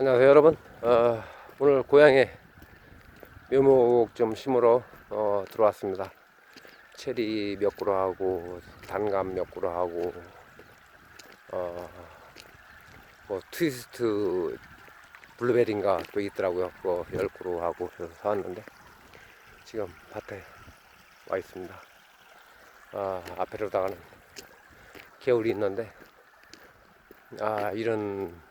안녕하세요 여러분. 어, 오늘 고향에 묘목 좀 심으러 어, 들어왔습니다. 체리 몇 그루 하고 단감 몇 그루 하고 어, 뭐 트위스트 블루베리인가 또 있더라고요. 그거 열 그루 하고 그래서 사왔는데 지금 밭에 와 있습니다. 아, 앞에로다가는 개울이 있는데 아 이런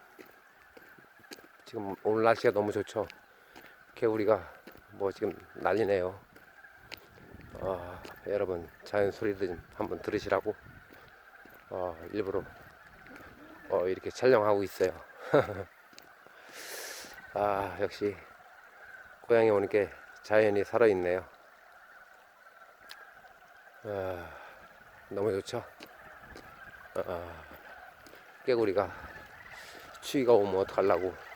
지금 오늘 날씨가 너무 좋죠. 개구리가 뭐 지금 난리네요. 아, 여러분 자연 소리도 좀 한번 들으시라고 어, 일부러 어, 이렇게 촬영하고 있어요. 아 역시 고향에 오니까 자연이 살아있네요. 아, 너무 좋죠. 아, 깨구리가 추위가 오면 어떡하려고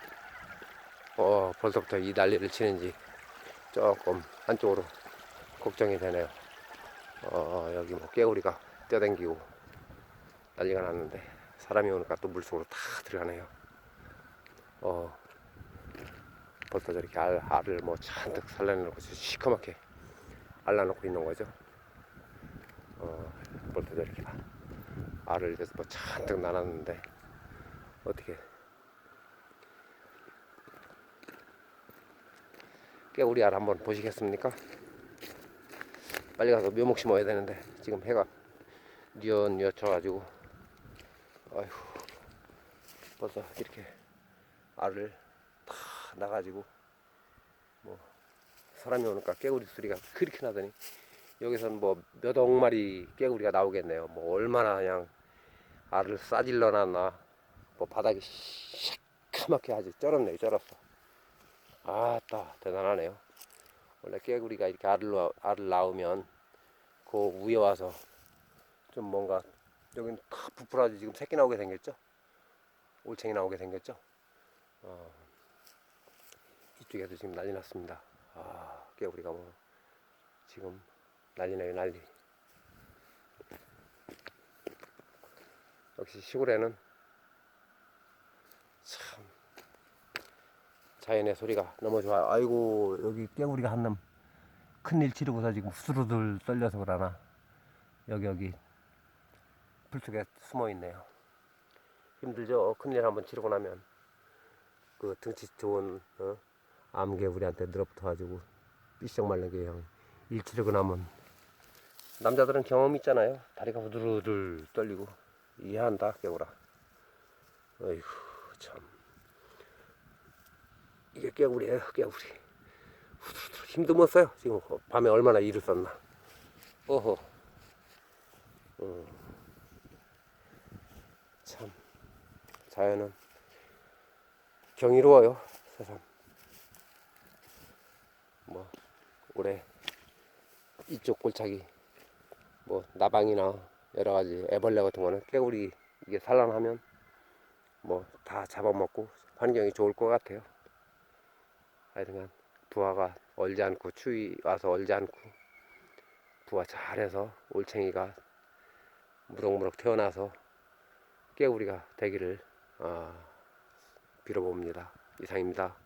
어, 벌써부터 이 난리를 치는지 조금 한쪽으로 걱정이 되네요. 어, 여기 뭐 깨구리가 뛰어댕기고 난리가 났는데 사람이 오니까 또 물속으로 다 들어가네요. 어, 벌써 저렇게 알, 알을 뭐 잔뜩 살려놓고 시커멓게 알라놓고 있는 거죠. 어, 벌써 저렇게 알을 이제 뭐 잔뜩 나눴는데 어떻게 깨우리 알 한번 보시겠습니까? 빨리 가서 묘목 심어야 되는데 지금 해가 뉘엿뉘엿져가지고 아휴 벌써 이렇게 알을 다 나가지고 뭐 사람이 오니까 깨구리 소리가 그렇게 나더니 여기서는 뭐몇 억 마리 깨구리가 나오겠네요. 뭐 얼마나 그냥 알을 싸질러 놨나. 뭐 바닥이 시커멓게 아주 쩔었네요. 쩔었어 아따 대단하네요. 원래 깨구리가 이렇게 알을, 낳- 알을 낳으면 그 위에 와서 좀 뭔가 여긴 다 부풀어가지고 지금 새끼 나오게 생겼죠? 올챙이 나오게 생겼죠? 어, 이쪽에도 지금 난리 났습니다. 아 깨구리가 뭐 지금 난리네요 난리. 역시 시골에는 참 자연의 소리가 너무 좋아요. 아이고 여기 깨구리가 한 놈 큰일 치르고서 지금 후스르들 떨려서 그러나 여기 여기 풀 속에 숨어 있네요. 힘들죠. 큰일 한번 치르고 나면 그 등치 좋은 어? 암개구리한테 늘어붙어가지고 삐쩍 말른 게 그냥 일 치르고 나면 남자들은 경험 있잖아요. 다리가 후들후들 떨리고 이해한다 깨구라. 어이구 참. 이게 깨구리예요, 깨구리. 후들후들 힘도 못 써요. 지금 밤에 얼마나 일을 썼나. 어허. 음. 참 자연은 경이로워요, 세상. 뭐 올해 이쪽 골짜기 뭐 나방이나 여러 가지 애벌레 같은 거는 깨구리 이게 산란하면 뭐 다 잡아먹고 환경이 좋을 것 같아요. 하여튼간 부화가 얼지 않고 추위 와서 얼지 않고 부화 잘해서 올챙이가 무럭무럭 태어나서 깨구리가 되기를 어, 빌어봅니다. 이상입니다.